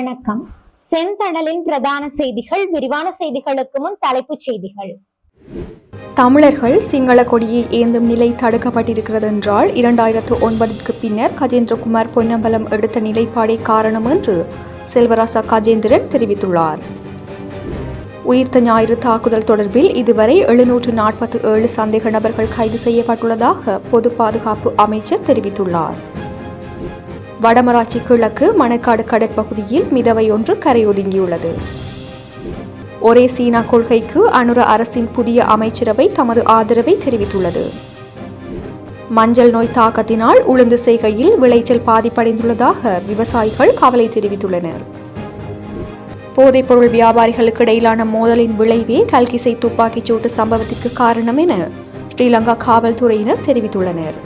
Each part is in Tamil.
வணக்கம். செந்தணலின் பிரதான செய்திகள் விரிவான செய்திகளுக்கு முன் தலைப்புச் செய்திகள். தமிழர்கள் சிங்கள கொடியை ஏந்தும் நிலை தடுக்கப்பட்டிருக்கிறது என்றால் இரண்டாயிரத்து ஒன்பதுக்கு பின்னர் கஜேந்திரகுமார் பொன்னம்பலம் எடுத்த நிலைப்பாடே காரணம் என்று செல்வராசா கஜேந்திரன் தெரிவித்துள்ளார். உயிர்த்த ஞாயிறு தாக்குதல் தொடர்பில் இதுவரை எழுநூற்று நாற்பத்தி ஏழு சந்தேக நபர்கள் கைது செய்யப்பட்டுள்ளதாக பொது பாதுகாப்பு அமைச்சர் தெரிவித்துள்ளார். வடமராட்சி கிழக்கு மணக்காடு கடற்பகுதியில் மிதவை ஒன்று கரையொதுங்கியுள்ளது. ஒரே சீனா கொள்கைக்கு அனுர அரசின் புதிய அமைச்சரவை தமது ஆதரவை தெரிவித்துள்ளது. மஞ்சள் நோய் தாக்கத்தினால் உளுந்து செய்கையில் விளைச்சல் பாதிப்படைந்துள்ளதாக விவசாயிகள் கவலை தெரிவித்துள்ளனர். போதைப்பொருள் வியாபாரிகளுக்கு இடையிலான மோதலின் விளைவே கல்கிசை துப்பாக்கிச் சூட்டு சம்பவத்திற்கு காரணம் என ஸ்ரீலங்கா காவல்துறையினர் தெரிவித்துள்ளனர்.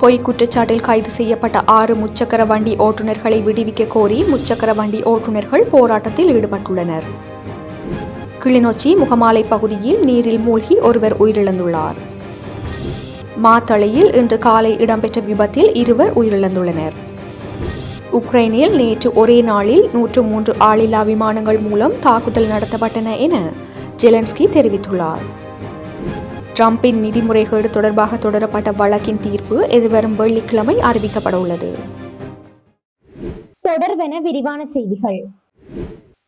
பொய் குற்றச்சாட்டில் கைது செய்யப்பட்ட ஆறு முச்சக்கர வண்டி ஓட்டுநர்களை விடுவிக்க கோரி முச்சக்கர வண்டி ஓட்டுநர்கள் போராட்டத்தில் ஈடுபட்டுள்ளனர். கிளிநொச்சி முகமாலை பகுதியில் நீரில் மூழ்கி ஒருவர் உயிரிழந்துள்ளார். மாத்தளையில் இன்று காலை இடம்பெற்ற விபத்தில் இருவர் உயிரிழந்துள்ளனர். உக்ரைனில் நேற்று ஒரே நாளில் நூற்று மூன்று ஆளில்லா விமானங்கள் மூலம் தாக்குதல் நடத்தப்பட்டன என ஜெலன்ஸ்கி தெரிவித்துள்ளார். ட்ரம்பின் நிதி முறைகேடு தொடர்பாக தொடரப்பட்ட வழக்கின் தீர்ப்பு எதிர்வரும் வெள்ளிக்கிழமை அறிவிக்கப்பட உள்ளது. தொடர்பென விரிவான செய்திகள்.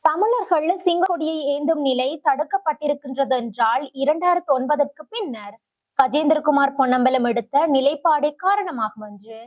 தமிழர்கள் சிங்கக்கொடியை ஏந்தும் நிலை தடுக்கப்பட்டிருக்கின்றது என்றால் இரண்டாயிரத்து ஒன்பதற்கு பின்னர் கஜேந்திரகுமார் பொன்னம்பலம் எடுத்த நிலைப்பாடே காரணமாகும் என்று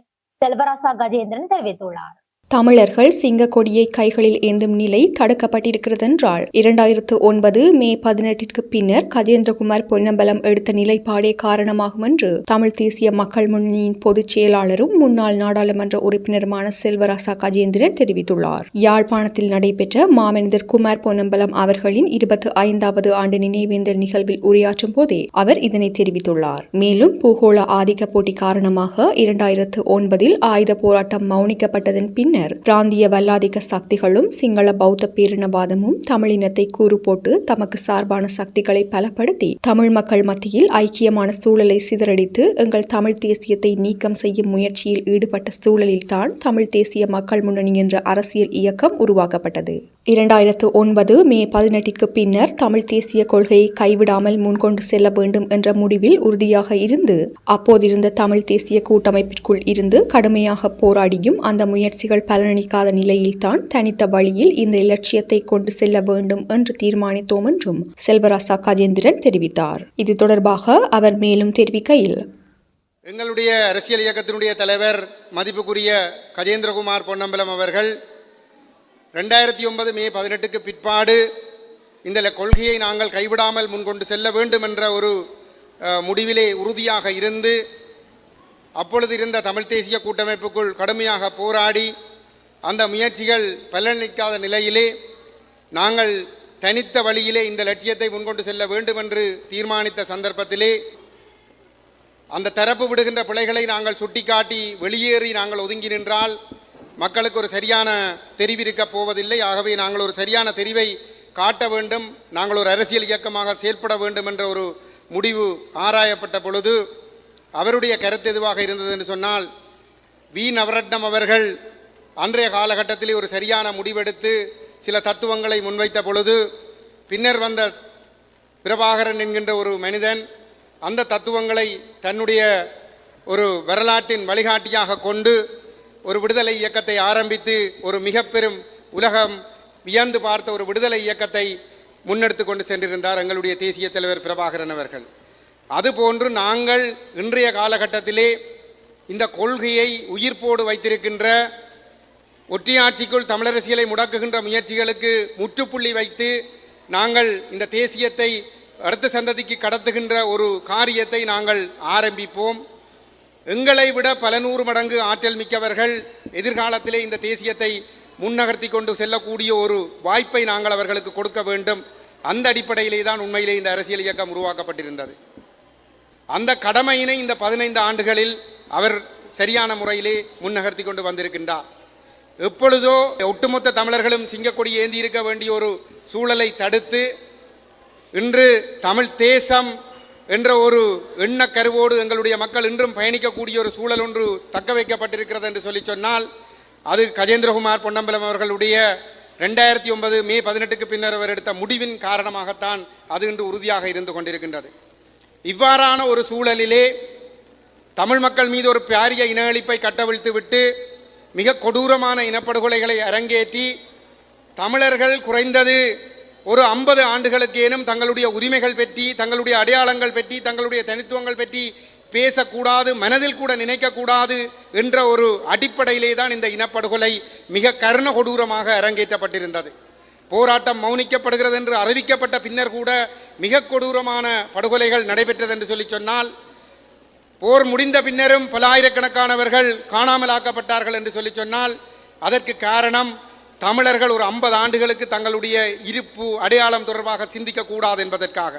செல்வராசா கஜேந்திரன் தெரிவித்துள்ளார். தமிழர்கள் சிங்கக்கொடியை கைகளில் ஏந்தும் நிலை தடுக்கப்பட்டிருக்கிறது என்றால் இரண்டாயிரத்து ஒன்பது மே பதினெட்டிற்கு பின்னர் கஜேந்திரகுமார் பொன்னம்பலம் எடுத்த நிலைப்பாடே காரணமாகும் என்று தமிழ் தேசிய மக்கள் முன்னணியின் பொதுச் செயலாளரும் முன்னாள் நாடாளுமன்ற உறுப்பினருமான செல்வராசா கஜேந்திரன் தெரிவித்துள்ளார். யாழ்ப்பாணத்தில் நடைபெற்ற மாமனிதர் குமார் பொன்னம்பலம் அவர்களின் இருபத்தி ஐந்தாவது ஆண்டு நினைவேந்தல் நிகழ்வில் உரையாற்றும் போதே அவர் இதனை தெரிவித்துள்ளார். மேலும் பூகோள ஆதிக்க போட்டி காரணமாக இரண்டாயிரத்து ஒன்பதில் ஆயுத போராட்டம் மௌனிக்கப்பட்டதன் பின்னர் பிராந்திய வல்லாதிக்க சக்திகளும் சிங்கள பௌத்த பேரினவாதமும் தமிழினத்தை கூறு போட்டு தமக்கு சார்பான சக்திகளை பலப்படுத்தி தமிழ் மக்கள் மத்தியில் ஐக்கியமான சூழலை சிதறடித்து எங்கள் தமிழ் தேசியத்தை நீக்கம் செய்யும் முயற்சியில் ஈடுபட்ட சூழலில்தான் தமிழ் தேசிய மக்கள் முன்னணி என்ற அரசியல் இயக்கம் உருவாக்கப்பட்டது. இரண்டாயிரத்து ஒன்பது மே பதினெட்டிற்கு பின்னர் தமிழ் தேசிய கொள்கையை கைவிடாமல் முன்கொண்டு செல்ல வேண்டும் என்ற முடிவில் உறுதியாக இருந்து அப்போதிருந்த தமிழ் தேசிய கூட்டமைப்பிற்குள் இருந்து கடுமையாக போராடியும் அந்த முயற்சிகள் பலனளிக்காத நிலையில்தான் தனித்த வழியில் இந்த இலட்சியத்தை கொண்டு செல்ல வேண்டும் என்று தீர்மானித்தோம் என்றும் செல்வராசா கஜேந்திரன் தெரிவித்தார். இது தொடர்பாக அவர் மேலும் தெரிவிக்கையில் எங்களுடைய அரசியல் இயக்கத்தினுடைய தலைவர் மதிப்புக்குரிய கஜேந்திரகுமார் பொன்னம்பலம் அவர்கள் ரெண்டாயிரத்தி ஒன்பது மே பதினெட்டுக்கு பிற்பாடு இந்த கொள்கையை நாங்கள் கைவிடாமல் முன்கொண்டு செல்ல வேண்டும் என்ற ஒரு முடிவிலே உறுதியாக இருந்து அப்பொழுது இருந்த தமிழ் தேசிய கூட்டமைப்புக்குள் கடுமையாக போராடி அந்த முயற்சிகள் பலனளிக்காத நிலையிலே நாங்கள் தனித்த வழியிலே இந்த லட்சியத்தை முன்கொண்டு செல்ல வேண்டும் என்று தீர்மானித்த சந்தர்ப்பத்திலே அந்த தரப்பு விடுகின்ற பிழைகளை நாங்கள் சுட்டிக்காட்டி வெளியேறி நாங்கள் ஒதுங்கி நின்றால் மக்களுக்கு ஒரு சரியான தெரிவிருக்கப் போவதில்லை. ஆகவே நாங்கள் ஒரு சரியான தெரிவை காட்ட வேண்டும். நாங்கள் ஒரு அரசியல் இயக்கமாக செயல்பட வேண்டும் என்ற ஒரு முடிவு ஆராயப்பட்ட பொழுது அவருடைய கருத்து எதுவாக இருந்தது என்று சொன்னால் வி. நவரட்னம் அவர்கள் அன்றைய காலகட்டத்திலே ஒரு சரியான முடிவெடுத்து சில தத்துவங்களை முன்வைத்த பொழுது பின்னர் வந்த பிரபாகரன் என்கின்ற ஒரு மனிதன் அந்த தத்துவங்களை தன்னுடைய ஒரு வரலாற்றின் வழிகாட்டியாக கொண்டு ஒரு விடுதலை இயக்கத்தை ஆரம்பித்து ஒரு மிக பெரும் உலகம் வியந்து பார்த்த ஒரு விடுதலை இயக்கத்தை முன்னெடுத்து கொண்டு சென்றிருந்தார் எங்களுடைய தேசிய தலைவர் பிரபாகரன் அவர்கள். அதுபோன்று நாங்கள் இன்றைய காலகட்டத்திலே இந்த கொள்கையை உயிர்ப்போடு வைத்திருக்கின்ற ஒற்றியாட்சிக்குள் தமிழரசியலை முடக்குகின்ற முயற்சிகளுக்கு முற்றுப்புள்ளி வைத்து நாங்கள் இந்த தேசியத்தை அடுத்த சந்ததிக்கு கடத்துகின்ற ஒரு காரியத்தை நாங்கள் ஆரம்பிப்போம். எங்களை விட பல நூறு மடங்கு ஆற்றல் மிக்கவர்கள் எதிர்காலத்திலே இந்த தேசியத்தை முன்னகர்த்தி கொண்டு செல்லக்கூடிய ஒரு வாய்ப்பை நாங்கள் அவர்களுக்கு கொடுக்க வேண்டும். அந்த அடிப்படையிலே தான் உண்மையிலே இந்த அரசியல் இயக்கம் உருவாக்கப்பட்டிருந்தது. அந்த கடமையினை இந்த பதினைந்து ஆண்டுகளில் அவர் சரியான முறையிலே முன்னகர்த்தி கொண்டு வந்திருக்கின்றார். எப்பொழுதோ ஒட்டுமொத்த தமிழர்களும் சிங்கக்கொடி ஏந்தி இருக்க வேண்டிய ஒரு சூழலை தடுத்து இன்று தமிழ் தேசம் என்ற ஒரு எண்ணக்கருவோடு எங்களுடைய மக்கள் இன்றும் பயணிக்கக்கூடிய ஒரு சூழல் ஒன்று தக்க வைக்கப்பட்டிருக்கிறது என்று சொல்லி சொன்னால் அது கஜேந்திரகுமார் பொன்னம்பலம் அவர்களுடைய ரெண்டாயிரத்தி ஒன்பது மே பதினெட்டுக்கு பின்னர் அவர் எடுத்த முடிவின் காரணமாகத்தான் அது இன்று உறுதியாக இருந்து கொண்டிருக்கின்றது. இவ்வாறான ஒரு சூழலிலே தமிழ் மக்கள் மீது ஒரு பாரிய இன அழிப்பை கட்டவிழ்த்து விட்டு மிக கொடூரமான இனப்படுகொலைகளை அரங்கேற்றி தமிழர்கள் குறைந்தது ஒரு ஐம்பது ஆண்டுகளுக்கேனும் தங்களுடைய உரிமைகள் பற்றி தங்களுடைய அடையாளங்கள் பற்றி தங்களுடைய தனித்துவங்கள் பற்றி பேசக்கூடாது மனதில் கூட நினைக்கக்கூடாது என்ற ஒரு அடிப்படையிலே தான் இந்த இனப்படுகொலை மிக கருண கொடூரமாக அரங்கேற்றப்பட்டிருந்தது. போராட்டம் மௌனிக்கப்படுகிறது என்று அறிவிக்கப்பட்ட பின்னர் கூட மிக கொடூரமான படுகொலைகள் நடைபெற்றது என்று சொல்லி சொன்னால் போர் முடிந்த பின்னரும் பல ஆயிரக்கணக்கானவர்கள் காணாமலாக்கப்பட்டார்கள் என்று சொல்லி சொன்னால் அதற்கு காரணம் தமிழர்கள் ஒரு ஐம்பது ஆண்டுகளுக்கு தங்களுடைய இருப்பு அடையாளம் தொடர்பாக சிந்திக்க கூடாது என்பதற்காக.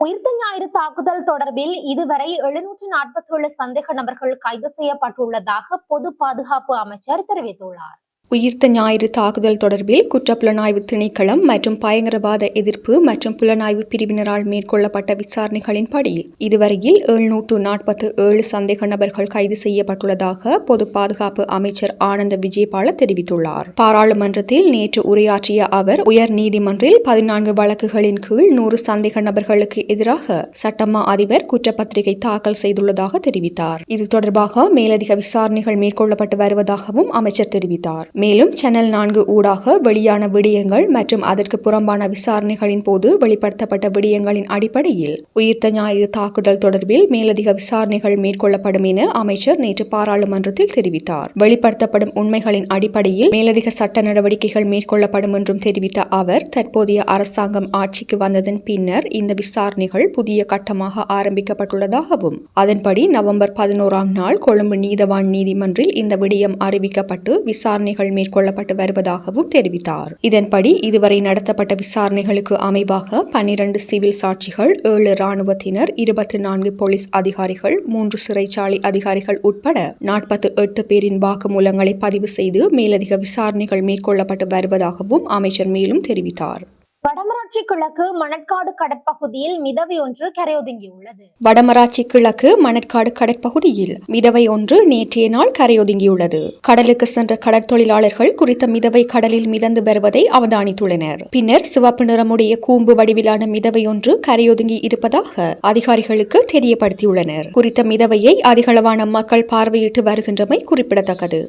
உயிர்த்த ஞாயிறு தாக்குதல் தொடர்பில் இதுவரை எழுநூற்று நாற்பத்தி ஏழு சந்தேக நபர்கள் கைது செய்யப்பட்டுள்ளதாக பொது பாதுகாப்பு அமைச்சர் தெரிவித்துள்ளார். உயிர்த்த ஞாயிறு தாக்குதல் தொடர்பில் குற்றப்புலனாய்வு திணைக்களம் மற்றும் பயங்கரவாத எதிர்ப்பு மற்றும் புலனாய்வு பிரிவினரால் மேற்கொள்ளப்பட்ட விசாரணைகளின்படி இதுவரையில் எழுநூற்று நாற்பத்து ஏழு சந்தேக நபர்கள் கைது செய்யப்பட்டுள்ளதாக பொது பாதுகாப்பு அமைச்சர் ஆனந்த விஜயபால தெரிவித்துள்ளார். பாராளுமன்றத்தில் நேற்று உரையாற்றிய அவர் உயர் நீதிமன்றில் பதினான்கு வழக்குகளின் கீழ் நூறு சந்தேக நபர்களுக்கு எதிராக சட்டமா அதிபர் குற்றப்பத்திரிகை தாக்கல் செய்துள்ளதாக தெரிவித்தார். இது தொடர்பாக மேலதிக விசாரணைகள் மேற்கொள்ளப்பட்டு வருவதாகவும் அமைச்சர் தெரிவித்தார். மேலும் சேனல் நான்கு ஊடாக வெளியான விடயங்கள் மற்றும் அதற்கு புறம்பான விசாரணைகளின் போது வெளிப்படுத்தப்பட்ட விடயங்களின் அடிப்படையில் உயிர்த்த ஞாயிறு தாக்குதல் தொடர்பில் மேலதிக விசாரணைகள் மேற்கொள்ளப்படும் என அமைச்சர் நேற்று பாராளுமன்றத்தில் தெரிவித்தார். வெளிப்படுத்தப்படும் உண்மைகளின் அடிப்படையில் மேலதிக சட்ட நடவடிக்கைகள் மேற்கொள்ளப்படும் என்றும் தெரிவித்த அவர் தற்போதைய அரசாங்கம் ஆட்சிக்கு வந்ததன் பின்னர் இந்த விசாரணைகள் புதிய கட்டமாக ஆரம்பிக்கப்பட்டுள்ளதாகவும் அதன்படி நவம்பர் பதினோராம் நாள் கொழும்பு நீதவான் நீதிமன்றில் இந்த விடயம் அறிவிக்கப்பட்டு விசாரணைகள் மேற்கொள்ளப்பட்டு வருவதாகவும் தெரிவித்தார். இதன்படி இதுவரை நடத்தப்பட்ட விசாரணைகளுக்கு அமைவாக பன்னிரண்டு சிவில் சாட்சிகள் ஏழு இராணுவத்தினர் இருபத்தி நான்கு போலீஸ் அதிகாரிகள் மூன்று சிறைச்சாலை அதிகாரிகள் உட்பட நாற்பத்தி எட்டு பேரின் வாக்குமூலங்களை பதிவு செய்து மேலதிக விசாரணைகள் மேற்கொள்ளப்பட்டு வருவதாகவும் அமைச்சர் மேலும் தெரிவித்தார். வடமராட்சி கிழக்கு மணற்காடு கடற்பகுதியில் மிதவை ஒன்று கரையொதுங்கியுள்ளது வடமராட்சி கிழக்கு மணற்காடு கடற்பகுதியில் மிதவை ஒன்று நேற்றைய நாள் கரையொதுங்கியுள்ளது கடலுக்கு சென்ற கடற்தொழிலாளர்கள் குறித்த மிதவை கடலில் மிதந்து வருவதை அவதானித்துள்ளனர். பின்னர் சிவப்பு நிறமுடைய கூம்பு வடிவிலான மிதவை ஒன்று கரையொதுங்கி இருப்பதாக அதிகாரிகளுக்கு தெரியப்படுத்தியுள்ளனர். குறித்த மிதவையை அதிகளவான மக்கள் பார்வையிட்டு வருகின்றமை குறிப்பிடத்தக்கது.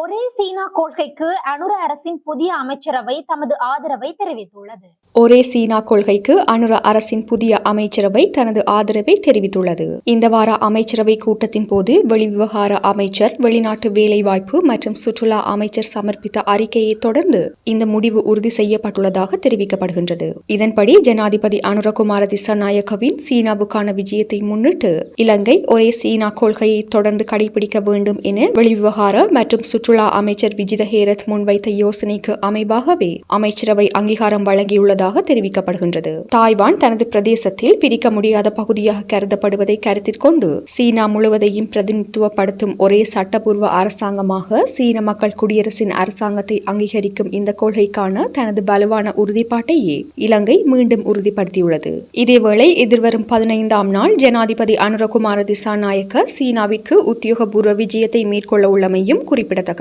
ஒரே சீனா கொள்கைக்கு அனுர அரசின் புதிய அமைச்சரவை தமது ஆதரவை தெரிவித்துள்ளது. ஒரே சீனா கொள்கைக்கு அனுர அரசின் புதிய அமைச்சரவை தனது ஆதரவை தெரிவித்துள்ளது. இந்த வார அமைச்சரவை கூட்டத்தின் போது வெளிவிவகார அமைச்சர் வெளிநாட்டு வேலைவாய்ப்பு மற்றும் சுற்றுலா அமைச்சர் சமர்ப்பித்த அறிக்கையை தொடர்ந்து இந்த முடிவு உறுதி செய்யப்பட்டுள்ளதாக தெரிவிக்கப்படுகின்றது. இதன்படி ஜனாதிபதி அனுரகுமார திசாநாயக்கவின் சீனாவுக்கான விஜயத்தை முன்னிட்டு இலங்கை ஒரே சீனா கொள்கையை தொடர்ந்து கடைபிடிக்க வேண்டும் என வெளிவிவகார மற்றும் சுற்றுலா அமைச்சர் விஜித ஹேரத் முன்வைத்த யோசனைக்கு அமைவாகவே அமைச்சரவை அங்கீகாரம் வழங்கியுள்ளதாக தெரிவிக்கப்படுகின்றது. தாய்வான் தனது பிரதேசத்தில் பிரிக்க முடியாத பகுதியாக கருதப்படுவதை கருத்தில் கொண்டு சீனா முழுவதையும் பிரதிநிதித்துவப்படுத்தும் ஒரே சட்டபூர்வ அரசாங்கமாக சீன மக்கள் குடியரசின் அரசாங்கத்தை அங்கீகரிக்கும் இந்த கொள்கைக்கான தனது வலுவான உறுதிப்பாட்டையே இலங்கை மீண்டும் உறுதிப்படுத்தியுள்ளது. இதேவேளை எதிர்வரும் பதினைந்தாம் நாள் ஜனாதிபதி அனுரகுமார திசாநாயக்க சீனாவிற்கு உத்தியோகபூர்வ விஜயத்தை மேற்கொள்ள உள்ளமையும் குறிப்பிடத்தக்கது.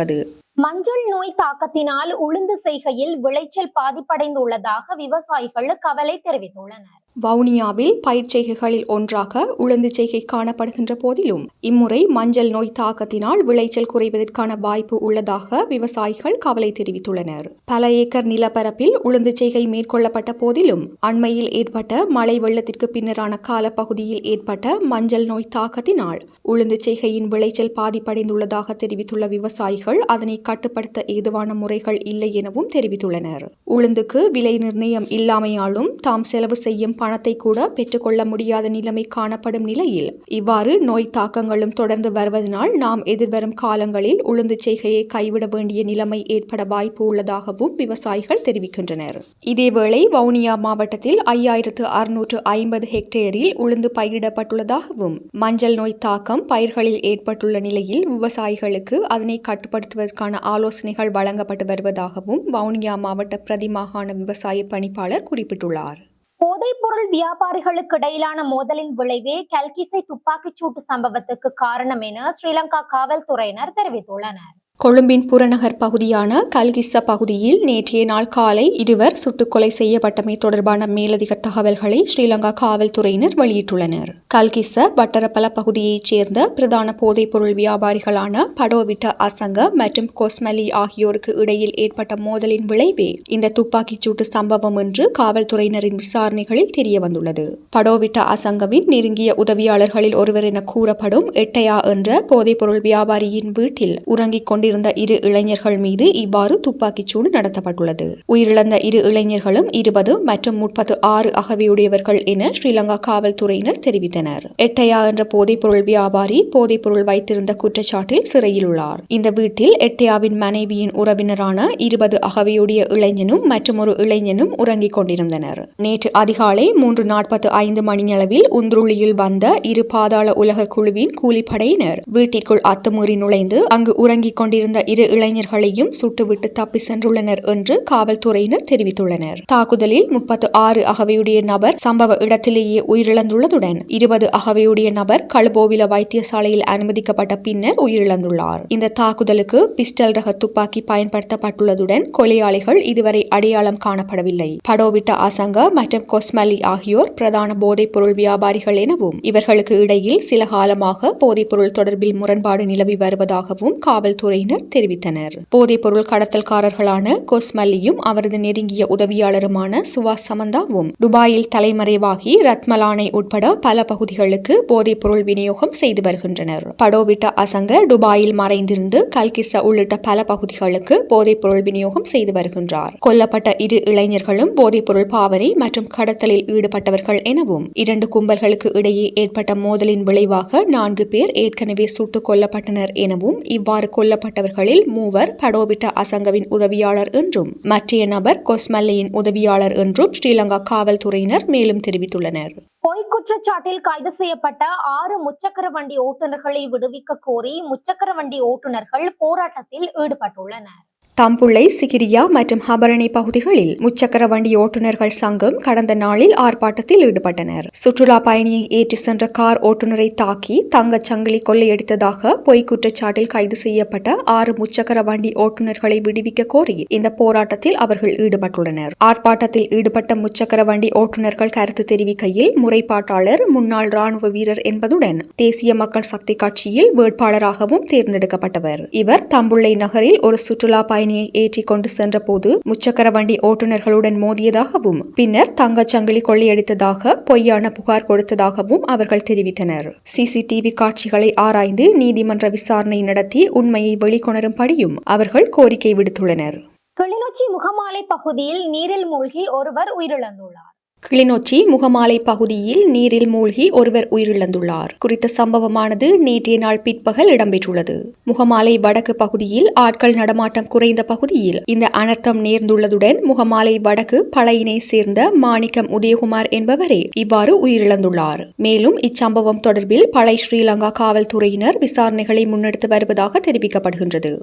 மஞ்சள் நோய் தாக்கத்தினால் உளுந்து செய்கையில் விளைச்சல் பாதிப்படைந்துள்ளதாக விவசாயிகள் கவலை தெரிவித்துள்ளனர். வவுனியாவில் பயிர்ச்செய்கைகளில் ஒன்றாக உளுந்து செய்கை காணப்படுகின்ற போதிலும் இம்முறை மஞ்சள் நோய் தாக்கத்தினால் விளைச்சல் குறைவதற்கான வாய்ப்பு உள்ளதாக விவசாயிகள் கவலை தெரிவித்துள்ளனர். பல ஏக்கர் நிலப்பரப்பில் உளுந்து செய்கை மேற்கொள்ளப்பட்ட போதிலும் அண்மையில் ஏற்பட்ட மழை வெள்ளத்திற்கு பின்னரான காலப்பகுதியில் ஏற்பட்ட மஞ்சள் நோய் தாக்கத்தினால் உளுந்து செய்கையின் விளைச்சல் பாதிப்படைந்துள்ளதாக தெரிவித்துள்ள விவசாயிகள் அதனை கட்டுப்படுத்த ஏதுவான முறைகள் இல்லை எனவும் தெரிவித்துள்ளனர். உளுந்துக்கு விலை நிர்ணயம் இல்லாமையாலும் தாம் செலவு செய்யும் பணத்தை கூட பெற்றுக்கொள்ள முடியாத நிலைமை காணப்படும் நிலையில் இவ்வாறு நோய் தாக்கங்களும் தொடர்ந்து வருவதனால் நாம் எதிர்வரும் காலங்களில் உளுந்து செய்கையை கைவிட வேண்டிய நிலைமை ஏற்பட வாய்ப்பு உள்ளதாகவும் விவசாயிகள் தெரிவிக்கின்றனர். இதேவேளை வவுனியா மாவட்டத்தில் ஐயாயிரத்து அறுநூற்று ஐம்பது ஹெக்டேரில் உளுந்து பயிரிடப்பட்டுள்ளதாகவும் மஞ்சள் நோய் தாக்கம் பயிர்களில் ஏற்பட்டுள்ள நிலையில் விவசாயிகளுக்கு அதனை கட்டுப்படுத்துவதற்கான ஆலோசனைகள் வழங்கப்பட்டு வருவதாகவும் வவுனியா மாவட்ட பிரதி மாகாண விவசாய பணிப்பாளர் குறிப்பிட்டுள்ளார். போதைப்பொருள் வியாபாரிகளுக்கு இடையிலான மோதலின் விளைவே கல்கிசை துப்பாக்கிச்சூட்டு சம்பவத்துக்கு காரணம் என ஸ்ரீலங்கா காவல்துறையினர் தெரிவித்துள்ளனர். கொழும்பின் புறநகர் பகுதியான கல்கிஸ்ஸ பகுதியில் நேற்றைய நாள் காலை இருவர் சுட்டுக்கொலை செய்யப்பட்டமை தொடர்பான மேலதிக தகவல்களை ஸ்ரீலங்கா காவல்துறையினர் வெளியிட்டுள்ளனர். கல்கிஸ்ஸ வட்டரப்பல பகுதியைச் சேர்ந்த பிரதான போதைப்பொருள் வியாபாரிகளான படோவிட்ட அசங்க மற்றும் கொஸ்மலி ஆகியோருக்கு இடையில் ஏற்பட்ட மோதலின் விளைவே இந்த துப்பாக்கிச் சூட்டு சம்பவம் என்று காவல்துறையினரின் விசாரணைகளில் தெரியவந்துள்ளது. படோவிட்ட அசங்கவின் நெருங்கிய உதவியாளர்களில் ஒருவர் என கூறப்படும் எட்டையா என்ற போதைப்பொருள் வியாபாரியின் வீட்டில் உறங்கிக் கொண்டிருந்த இரு இளைஞர்கள் மீது இவ்வாறு துப்பாக்கிச் சூடு நடத்தப்பட்டுள்ளது. உயிரிழந்த இரு இளைஞர்களும் இருபது மற்றும் முப்பத்து ஆறு அகவியுடையவர்கள் என ஸ்ரீலங்கா காவல்துறையினர் தெரிவித்தனர். எட்டையா என்ற போதைப்பொருள் வியாபாரி போதைப்பொருள் வைத்திருந்த குற்றச்சாட்டில் சிறையில் உள்ளார். இந்த வீட்டில் எட்டையாவின் மனைவியின் உறவினரான இருபது அகவையுடைய இளைஞனும் மற்றும் ஒரு இளைஞனும் உறங்கிக் கொண்டிருந்தனர். நேற்று அதிகாலை மூன்று நாற்பத்து ஐந்து மணியளவில் உந்துருளியில் வந்த இரு பாதாள உலக குழுவின் கூலிப்படையினர் வீட்டிற்குள் அத்துமீறி நுழைந்து அங்கு உறங்கிக் கொண்டிருந்த இரு இளைஞர்களையும் சுட்டுவிட்டு தப்பி சென்றுள்ளனர் என்று காவல்துறையினர் தெரிவித்துள்ளனர். தாக்குதலில் முப்பத்து ஆறு அகவையுடைய நபர் சம்பவ இடத்திலேயே உயிரிழந்துள்ளதுடன் இருபது அகவையுடைய நபர் கழுபோவில வைத்தியசாலையில் அனுமதிக்கப்பட்ட பின்னர் உயிரிழந்துள்ளார். இந்த தாக்குதலுக்கு பிஸ்டல் ரக துப்பாக்கி பயன்படுத்தப்பட்டுள்ளதுடன் கொலையாளிகள் இதுவரை அடையாளம் காணப்படவில்லை. படோவிட்ட அசங்க மற்றும் கொஸ்மலி ஆகியோர் பிரதான போதைப் பொருள் வியாபாரிகள் எனவும் இவர்களுக்கு இடையில் சில காலமாக போதைப் பொருள் தொடர்பில் முரண்பாடு நிலவி வருவதாகவும் காவல்துறை காவல்துறையினர் தெரிவித்தனர். போதைப் பொருள் கடத்தல்காரர்களான கொஸ்மல்லியும் அவரது நெருங்கிய உதவியாளருமான சுவாஸ் சமந்தாவும் துபாயில் தலைமறைவாகி ரத்மலானை உட்பட பல பகுதிகளுக்கு போதைப் பொருள் விநியோகம் செய்து வருகின்றனர். படோவிட்ட அசங்க துபாயில் மறைந்திருந்து கல்கிஸ்ஸ உள்ளிட்ட பல பகுதிகளுக்கு போதைப் பொருள் விநியோகம் செய்து வருகின்றார். கொல்லப்பட்ட இரு இளைஞர்களும் போதைப் பொருள் பாவனை மற்றும் கடத்தலில் ஈடுபட்டவர்கள் எனவும் இரண்டு கும்பல்களுக்கு இடையே ஏற்பட்ட மோதலின் விளைவாக நான்கு பேர் ஏற்கனவே சுட்டுக் கொல்லப்பட்டனர் எனவும் இவ்வாறு கொல்லப்பட்டவர்களில் மூவர் படோபிட்ட அசங்கவின் உதவியாளர் என்றும் மற்றைய நபர் கொஸ்மல்லியின் உதவியாளர் என்றும் ஸ்ரீலங்கா காவல்துறையினர் மேலும் தெரிவித்துள்ளனர். பொய் குற்றச்சாட்டில் கைது செய்யப்பட்ட ஆறு முச்சக்கர வண்டி ஓட்டுநர்களை விடுவிக்க கோரி முச்சக்கர வண்டி ஓட்டுநர்கள் போராட்டத்தில் ஈடுபட்டுள்ளனர். தம்புள்ளை சிகிரியா மற்றும் ஹபரணி பகுதிகளில் முச்சக்கர வண்டி ஓட்டுநர்கள் சங்கம் கடந்த நாளில் ஆர்ப்பாட்டத்தில் ஈடுபட்டனர். சுற்றுலா பயணியை ஏற்றி சென்ற கார் ஓட்டுநரை தாக்கி தங்கச் சங்கிலி கொள்ளையடித்ததாக பொய் குற்றச்சாட்டில் கைது செய்யப்பட்ட ஆறு முச்சக்கர வண்டி ஓட்டுநர்களை விடுவிக்க கோரி இந்த போராட்டத்தில் அவர்கள் ஈடுபட்டுள்ளனர். ஆர்ப்பாட்டத்தில் ஈடுபட்ட முச்சக்கர வண்டி ஓட்டுநர்கள் கருத்து தெரிவிக்கையில் முறைப்பாட்டாளர் முன்னாள் ராணுவ வீரர் என்பதுடன் தேசிய மக்கள் சக்தி கட்சியில் வேட்பாளராகவும் தேர்ந்தெடுக்கப்பட்டவர். இவர் தம்புள்ளை நகரில் ஒரு சுற்றுலா பயணியை ஏற்றி கொண்டு சென்றபோது முச்சக்கர வண்டி ஓட்டுநர்களுடன் மோதியதாகவும் பின்னர் தங்கச் சங்கிலி கொள்ளையடித்ததாக பொய்யான புகார் கொடுத்ததாகவும் அவர்கள் தெரிவித்தனர். சிசிடிவி காட்சிகளை ஆராய்ந்து நீதிமன்ற விசாரணை நடத்தி உண்மையை வெளிக்கொணரும்படியும் அவர்கள் கோரிக்கை விடுத்துள்ளனர். கிளிநொச்சி முகமாலை பகுதியில் நீரில் மூழ்கி ஒருவர் உயிரிழந்துள்ளார். கிளிநொச்சி முகமாலை பகுதியில் நீரில் மூழ்கி ஒருவர் உயிரிழந்துள்ளார். குறித்த சம்பவமானது நேற்றைய நாள் பிற்பகல் இடம்பெற்றுள்ளது. முகமாலை வடக்கு பகுதியில் ஆட்கள் நடமாட்டம் குறைந்த பகுதியில் இந்த அனர்த்தம் நேர்ந்துள்ளதுடன் முகமாலை வடக்கு பழையினை சேர்ந்த மாணிக்கம் உதயகுமார் என்பவரே இவ்வாறு உயிரிழந்துள்ளார். மேலும் இச்சம்பவம் தொடர்பில் பழை ஸ்ரீலங்கா காவல்துறையினர் விசாரணைகளை முன்னெடுத்து வருவதாக தெரிவிக்கப்படுகின்றது.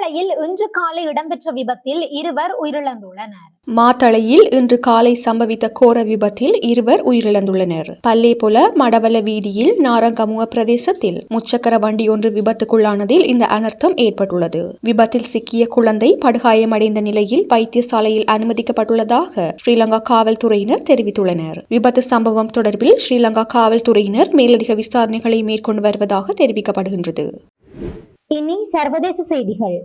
மாத்தளையில் இன்று காலை இடம்பெற்ற விபத்தில் இருவர் உயிரிழந்துள்ளனர். மாத்தளையில் இன்று காலை சம்பவித்த கோர விபத்தில் இருவர் உயிரிழந்துள்ளனர். பல்லே போல மடவல வீதியில் நாரங்கமுக பிரதேசத்தில் முச்சக்கர வண்டி ஒன்று விபத்துக்குள்ளானதில் இந்த அனர்த்தம் ஏற்பட்டுள்ளது. விபத்தில் சிக்கிய குழந்தை படுகாயமடைந்த நிலையில் வைத்தியசாலையில் அனுமதிக்கப்பட்டுள்ளதாக ஸ்ரீலங்கா காவல்துறையினர் தெரிவித்துள்ளனர். விபத்து சம்பவம் தொடர்பில் ஸ்ரீலங்கா காவல்துறையினர் மேலதிக விசாரணைகளை மேற்கொண்டு வருவதாக தெரிவிக்கப்படுகின்றது. இனி சர்வதேச செய்திகள்.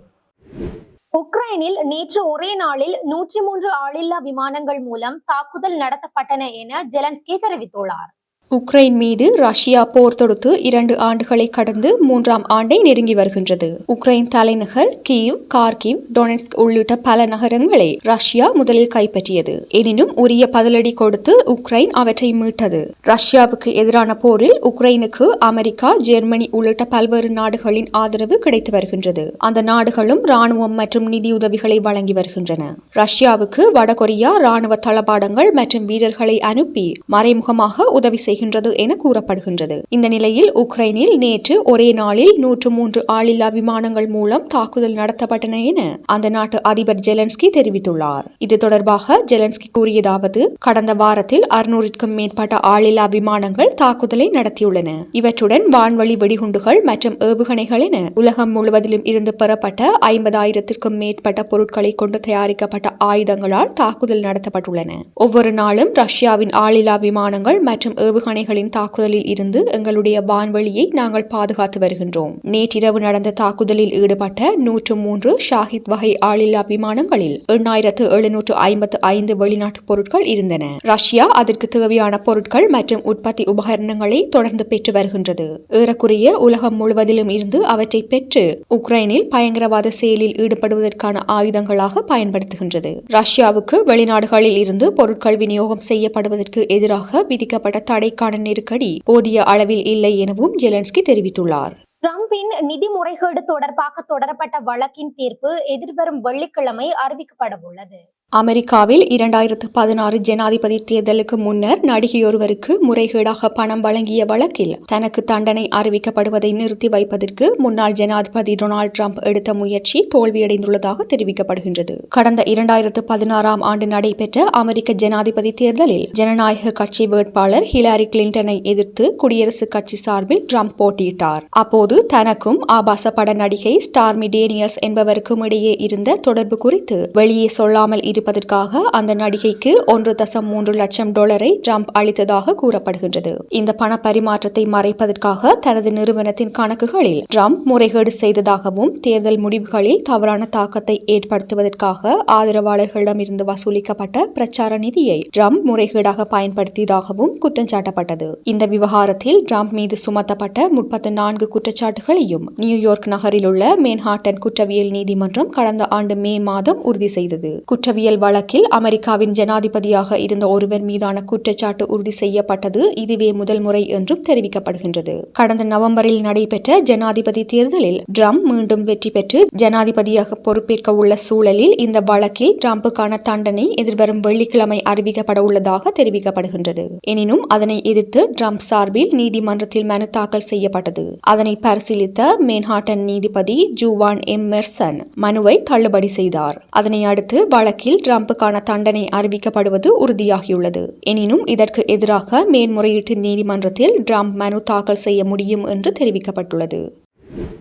உக்ரைனில் நேற்று ஒரே நாளில் நூற்றி மூன்று ஆளில்லா விமானங்கள் மூலம் தாக்குதல் நடத்தப்பட்டன என ஜெலன்ஸ்கி தெரிவித்துள்ளார். உக்ரைன் மீது ரஷ்யா போர் தொடுத்து இரண்டு ஆண்டுகளை கடந்து மூன்றாம் ஆண்டை நெருங்கி வருகின்றது. உக்ரைன் தலைநகர் கீவ் கார்கிவ் டொனெட்ஸ்க் உள்ளிட்ட பல நகரங்களை ரஷ்யா முதலில் கைப்பற்றியது. எனினும் உரிய பதிலடி கொடுத்து உக்ரைன் அவற்றை மீட்டது. ரஷ்யாவுக்கு எதிரான போரில் உக்ரைனுக்கு அமெரிக்கா ஜெர்மனி உள்ளிட்ட பல்வேறு நாடுகளின் ஆதரவு கிடைத்து வருகின்றது. அந்த நாடுகளும் ராணுவம் மற்றும் நிதியுதவிகளை வழங்கி வருகின்றன. ரஷ்யாவுக்கு வடகொரியா ராணுவ தளபாடங்கள் மற்றும் வீரர்களை அனுப்பி மறைமுகமாக உதவி செய்ய செய்கின்றது என கூறப்படுகின்றது. இந்த நிலையில் உக்ரைனில் நேற்று ஒரே நாளில் நூற்று மூன்று ஆளில்லா விமானங்கள் மூலம் தாக்குதல் நடத்தப்பட்டன என அந்த நாட்டு அதிபர் ஜெலன்ஸ்கி தெரிவித்துள்ளார். இது தொடர்பாக ஜெலன்ஸ்கி கூறியதாவது கடந்த வாரத்தில் அறுநூறுக்கும் மேற்பட்ட ஆளில்லா விமானங்கள் தாக்குதலை நடத்தியுள்ளன. இவற்றுடன் வான்வழி வெடிகுண்டுகள் மற்றும் ஏவுகணைகள் என உலகம் முழுவதிலும் இருந்து பெறப்பட்ட ஐம்பதாயிரத்திற்கும் மேற்பட்ட பொருட்களை கொண்டு தயாரிக்கப்பட்ட ஆயுதங்களால் தாக்குதல் நடத்தப்பட்டுள்ளன. ஒவ்வொரு நாளும் ரஷ்யாவின் ஆளில்லா விமானங்கள் மற்றும் ஏவுகணைகளின் தாக்குதலில் இருந்து எங்களுடைய வான்வெளியை நாங்கள் பாதுகாத்து வருகின்றோம். நேற்றிரவு நடந்த தாக்குதலில் ஈடுபட்ட நூற்று மூன்று ஷாஹித் வகை ஆளில்லா விமானங்களில் எண்ணாயிரத்து எழுநூற்று ஐம்பத்து ஐந்து வெளிநாட்டு பொருட்கள் இருந்தன. ரஷ்யா அதற்கு தேவையான பொருட்கள் மற்றும் உற்பத்தி உபகரணங்களை தொடர்ந்து பெற்று வருகின்றது. ஏறக்குறைய உலகம் முழுவதிலும் இருந்து அவற்றை பெற்று உக்ரைனில் பயங்கரவாத செயலில் ஈடுபடுவதற்கான ஆயுதங்களாக பயன்படுத்துகின்றது. ரஷ்யாவுக்கு வெளிநாடுகளில் இருந்து பொருட்கள் விநியோகம் செய்யப்படுவதற்கு எதிராக விதிக்கப்பட்ட தடை தடைக்கான நெருக்கடி போதிய அளவில் இல்லை எனவும் ஜெலன்ஸ்கி தெரிவித்துள்ளார். டிரம்பின் நிதி முறைகேடு தொடர்பாக தொடரப்பட்ட வழக்கின் தீர்ப்பு எதிர்வரும் வெள்ளிக்கிழமை அறிவிக்கப்பட உள்ளது அமெரிக்காவில் இரண்டாயிரத்து பதினாறு ஜனாதிபதி தேர்தலுக்கு முன்னர் நடிகையொருவருக்கு முறைகேடாக பணம் வழங்கிய வழக்கில் தனக்கு தண்டனை அறிவிக்கப்படுவதை நிறுத்தி வைப்பதற்கு முன்னாள் ஜனாதிபதி டொனால்ட் ட்ரம்ப் எடுத்த முயற்சி தோல்வியடைந்துள்ளதாக தெரிவிக்கப்படுகின்றது. கடந்த இரண்டாயிரத்து பதினாறாம் ஆண்டு நடைபெற்ற அமெரிக்க ஜனாதிபதி தேர்தலில் ஜனநாயக கட்சி வேட்பாளர் ஹிலாரி கிளின்டனை எதிர்த்து குடியரசுக் கட்சி சார்பில் ட்ரம்ப் போட்டியிட்டார். அப்போது தனக்கும் ஆபாச பட நடிகை ஸ்டார்மி டேனியல்ஸ் என்பவருக்கும் இடையே இருந்த தொடர்பு குறித்து வெளியே சொல்லாமல் இருப்பதற்காக அந்த நடிகைக்கு ஒன்று தசம் மூன்று லட்சம் டாலரை ட்ரம்ப் அளித்ததாக கூறப்படுகின்றது. இந்த பண பரிமாற்றத்தை மறைப்பதற்காக தனது நிறுவனத்தின் கணக்குகளில் ட்ரம்ப் முறைகேடு செய்ததாகவும் தேர்தல் முடிவுகளில் தவறான தாக்கத்தை ஏற்படுத்துவதற்காக ஆதரவாளர்களிடமிருந்து வசூலிக்கப்பட்ட பிரச்சார நிதியை ட்ரம்ப் முறைகேடாக பயன்படுத்தியதாகவும் குற்றம் சாட்டப்பட்டது இந்த விவகாரத்தில் ட்ரம்ப் மீது சுமத்தப்பட்ட முப்பத்தி நான்கு குற்றச்சாட்டுகளையும் நியூயார்க் நகரில் உள்ள மேன்ஹாட்டன் குற்றவியல் நீதிமன்றம் கடந்த ஆண்டு மே மாதம் உறுதி செய்தது. குற்றவியல் வழக்கில் அமெரிக்காவின் ஜனாதிபதியாக இருந்த ஒருவர் மீதான குற்றச்சாட்டு உறுதி செய்யப்பட்டது இதுவே முதல் முறை என்றும் தெரிவிக்கப்படுகின்றது. கடந்த நவம்பரில் நடைபெற்ற ஜனாதிபதி தேர்தலில் ட்ரம்ப் மீண்டும் வெற்றி பெற்று ஜனாதிபதியாக பொறுப்பேற்க உள்ள சூழலில் இந்த வழக்கில் ட்ரம்புக்கான தண்டனை எதிர்வரும் வெள்ளிக்கிழமை அறிவிக்கப்பட உள்ளதாக தெரிவிக்கப்படுகின்றது. எனினும் அதனை எதிர்த்து ட்ரம்ப் சார்பில் நீதிமன்றத்தில் மனு தாக்கல் செய்யப்பட்டது. அதனை பரிசீலித்த மேன்ஹாட்டன் நீதிபதி ஜூவான் எம். மெர்சன் மனுவை தள்ளுபடி செய்தார். அதனை அடுத்து வழக்கில் வழக்கில் டிரம்புக்கான தண்டனை அறிவிக்கப்படுவது உறுதியாகியுள்ளது. எனினும் இதற்கு எதிராக மேன்முறையீட்டு நீதிமன்றத்தில் ட்ரம்ப் மனு தாக்கல் செய்ய முடியும் என்று தெரிவிக்கப்பட்டுள்ளது.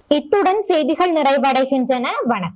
இத்துடன் செய்திகள் நிறைவடைகின்றன. வணக்கம்.